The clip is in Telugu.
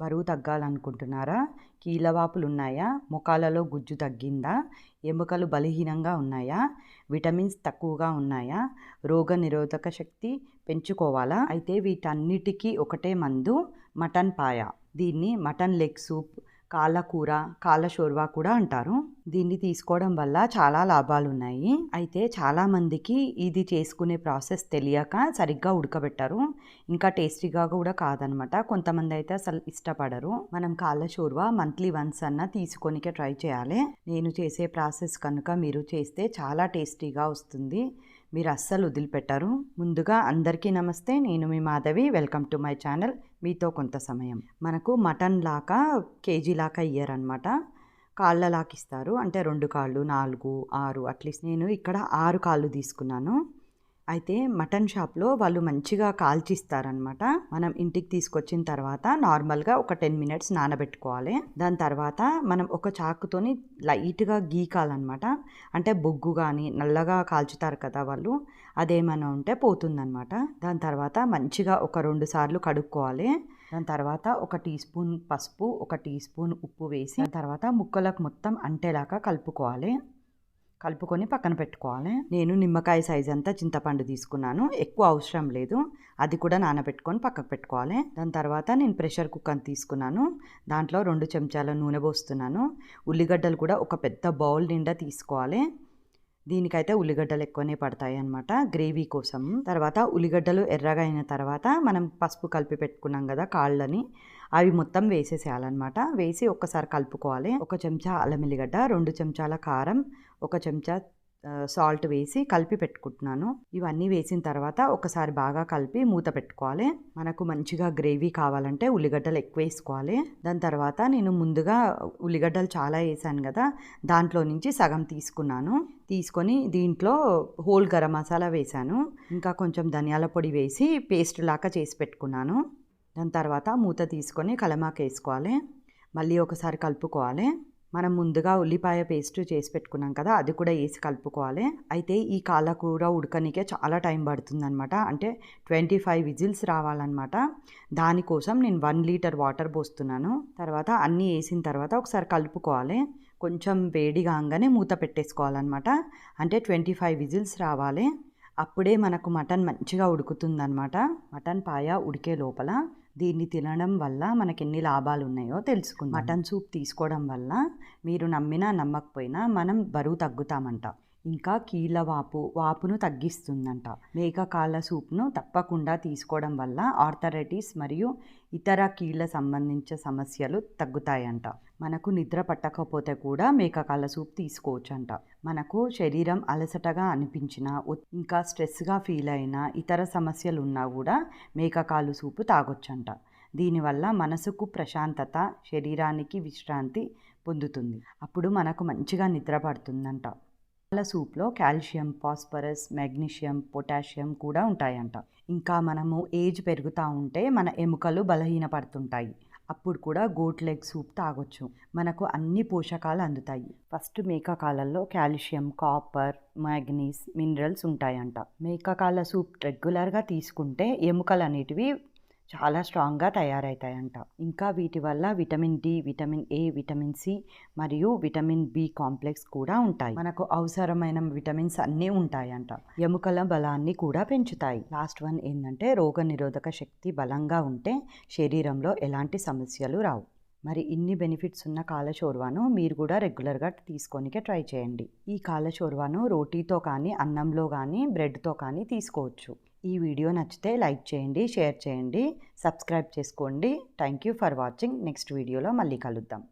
బరువు తగ్గాలనుకుంటున్నారా? కీలవాపులు ఉన్నాయా ముఖాలలో గుజ్జు తగ్గిందా? ఎముకలు బలహీనంగా ఉన్నాయా? విటమిన్స్ తక్కువగా ఉన్నాయా? రోగ నిరోధక శక్తి పెంచుకోవాలా? అయితే వీటన్నిటికీ ఒకటే మందు మటన్ పాయ. దీన్ని మటన్ లెగ్ సూప్ కాళ్ళ కూర కాళ్ళ షోర్వా కూడా అంటారు. దీన్ని తీసుకోవడం వల్ల చాలా లాభాలు ఉన్నాయి అయితే చాలామందికి ఇది చేసుకునే ప్రాసెస్ తెలియక సరిగ్గా ఉడకబెట్టరు. ఇంకా టేస్టీగా కూడా కాదనమాట. కొంతమంది అయితే అసలు ఇష్టపడరు. మనం కాళ్ళ షోర్వా మంత్లీ వన్స్ అన్న తీసుకొనికే ట్రై చేయాలి. నేను చేసే ప్రాసెస్ కనుక మీరు చేస్తే చాలా టేస్టీగా వస్తుంది. మీరు అస్సలు వదిలిపెట్టారు. ముందుగా అందరికీ నమస్తే. నేను మీ Madhavi. Welcome to my channel. మీతో కొంత సమయం. మనకు మటన్ లాగా కేజీ లాగా ఇయ్యారనమాట కాళ్ళ లాగా ఇస్తారు అంటే రెండు కాళ్ళు నాలుగు ఆరు అట్లీస్ట్ నేను ఇక్కడ ఆరు కాళ్ళు తీసుకున్నాను. అయితే మటన్ షాప్లో వాళ్ళు మంచిగా కాల్చిస్తారనమాట మనం ఇంటికి తీసుకొచ్చిన తర్వాత నార్మల్గా ఒక టెన్ మినిట్స్ నానబెట్టుకోవాలి. దాని తర్వాత మనం ఒక చాకుతోని లైట్గా గీకాలన్నమాట అంటే బొగ్గు కానీ నల్లగా కాల్చుతారు కదా వాళ్ళు అదేమైనా ఉంటే పోతుందన్నమాట. దాని తర్వాత మంచిగా ఒక రెండు సార్లు కడుక్కోవాలి. దాని తర్వాత ఒక టీ స్పూన్ పసుపు ఒక టీ స్పూన్ ఉప్పు వేసి దాని తర్వాత ముక్కలకు మొత్తం అంటేలాగా కలుపుకోవాలి. కలుపుకొని పక్కన పెట్టుకోవాలి. నేను నిమ్మకాయ సైజ్ అంతా చింతపండు తీసుకున్నాను. ఎక్కువ అవసరం లేదు. అది కూడా నానబెట్టుకొని పక్కకు పెట్టుకోవాలి. దాని తర్వాత నేను ప్రెషర్ కుక్కర్ తీసుకున్నాను. దాంట్లో రెండు చెంచాల నూనె పోస్తున్నాను. ఉల్లిగడ్డలు కూడా ఒక పెద్ద బౌల్ నిండా తీసుకోవాలి. దీనికైతే ఉల్లిగడ్డలు ఎక్కువనే పడతాయి అనమాట గ్రేవీ కోసం. తర్వాత ఉల్లిగడ్డలు ఎర్రగా అయిన తర్వాత మనం పసుపు కలిపి పెట్టుకున్నాం కదా కాళ్ళని అవి మొత్తం వేసేసేయాలన్నమాట. వేసి ఒక్కసారి కలుపుకోవాలి. ఒక చెంచా అల్లం ఎల్లిగడ్డ రెండు చెంచాల కారం ఒక చెంచా సాల్ట్ వేసి కలిపి పెట్టుకుంటున్నాను. ఇవన్నీ వేసిన తర్వాత ఒకసారి బాగా కలిపి మూత పెట్టుకోవాలి. మనకు మంచిగా గ్రేవీ కావాలంటే ఉల్లిగడ్డలు ఎక్కువ వేసుకోవాలి. దాని తర్వాత నేను ముందుగా ఉల్లిగడ్డలు చాలా వేసాను కదా దాంట్లో నుంచి సగం తీసుకున్నాను. తీసుకొని దీంట్లో హోల్ గరం మసాలా వేసాను. ఇంకా కొంచెం ధనియాల పొడి వేసి పేస్ట్ లాగా చేసి పెట్టుకున్నాను. దాని తర్వాత మూత తీసుకొని కలమాకు వేసుకోవాలి. మళ్ళీ ఒకసారి కలుపుకోవాలి. మనం ముందుగా ఉల్లిపాయ పేస్ట్ చేసి పెట్టుకున్నాం కదా అది కూడా వేసి కలుపుకోవాలి. అయితే ఈ కాలకూర ఉడకనికే చాలా టైం పడుతుందనమాట అంటే ట్వంటీ ఫైవ్ విజిల్స్ రావాలన్నమాట. దానికోసం నేను వన్ లీటర్ వాటర్ పోస్తున్నాను. తర్వాత అన్నీ వేసిన తర్వాత ఒకసారి కలుపుకోవాలి. కొంచెం వేడి కాగానే మూత పెట్టేసుకోవాలన్నమాట. అంటే ట్వంటీ ఫైవ్ విజిల్స్ రావాలి. అప్పుడే మనకు మటన్ మంచిగా ఉడుకుతుందన్నమాట. మటన్ పాయ ఉడికే లోపల దీన్ని తినడం వల్ల మనకి ఎన్ని లాభాలు ఉన్నాయో తెలుసుకుందాం. మటన్ సూప్ తీసుకోవడం వల్ల మీరు నమ్మినా నమ్మకపోయినా మనం బరువు తగ్గుతామంట. ఇంకా కీళ్ళ వాపు వాపును తగ్గిస్తుందంట. మేక కాళ్ళ సూప్ను తప్పకుండా తీసుకోవడం వల్ల ఆర్థరైటిస్ మరియు ఇతర కీళ్ళ సంబంధించిన సమస్యలు తగ్గుతాయంట. మనకు నిద్ర పట్టకపోతే కూడా మేకకాళ్ళ సూప్ తీసుకోవచ్చంట. మనకు శరీరం అలసటగా అనిపించిన ఇంకా స్ట్రెస్గా ఫీల్ అయిన ఇతర సమస్యలు ఉన్నా కూడా మేకకాళ్ళు సూపు తాగొచ్చంట. దీనివల్ల మనసుకు ప్రశాంతత శరీరానికి విశ్రాంతి పొందుతుంది. అప్పుడు మనకు మంచిగా నిద్ర పడుతుందంట. పాల సూప్లో కాల్షియం ఫాస్ఫరస్ మెగ్నీషియం పొటాషియం కూడా ఉంటాయంట. ఇంకా మనము ఏజ్ పెరుగుతూ ఉంటే మన ఎముకలు బలహీనపడుతుంటాయి. అప్పుడు కూడా గోట్ లెగ్ సూప్ తాగొచ్చు. మనకు అన్ని పోషకాలు అందుతాయి. ఫస్ట్ మేకకాలలో కాల్షియం కాపర్ మ్యాగ్నీస్ మినరల్స్ ఉంటాయంట. మేకకాల సూప్ రెగ్యులర్గా తీసుకుంటే ఎముకలు అనేటివి చాలా స్ట్రాంగ్గా తయారవుతాయంట ఇంకా వీటి వల్ల vitamin D vitamin A vitamin C మరియు విటమిన్ బి కాంప్లెక్స్ కూడా ఉంటాయి. మనకు అవసరమైన విటమిన్స్ అన్నీ ఉంటాయంట. ఎముకల బలాన్ని కూడా పెంచుతాయి. లాస్ట్ వన్ ఏంటంటే రోగ నిరోధక శక్తి బలంగా ఉంటే శరీరంలో ఎలాంటి సమస్యలు రావు. మరి ఇన్ని బెనిఫిట్స్ ఉన్న కాలచోర్వాను మీరు కూడా రెగ్యులర్గా తీసుకోనికే ట్రై చేయండి. ఈ కాలచోర్వాను రోటీతో కానీ అన్నంలో కానీ బ్రెడ్తో కానీ తీసుకోవచ్చు. ఈ వీడియో నచ్చితే లైక్ చేయండి షేర్ చేయండి సబ్స్క్రైబ్ చేసుకోండి. Thank you for watching next వీడియోలో మళ్ళీ కలుద్దాం.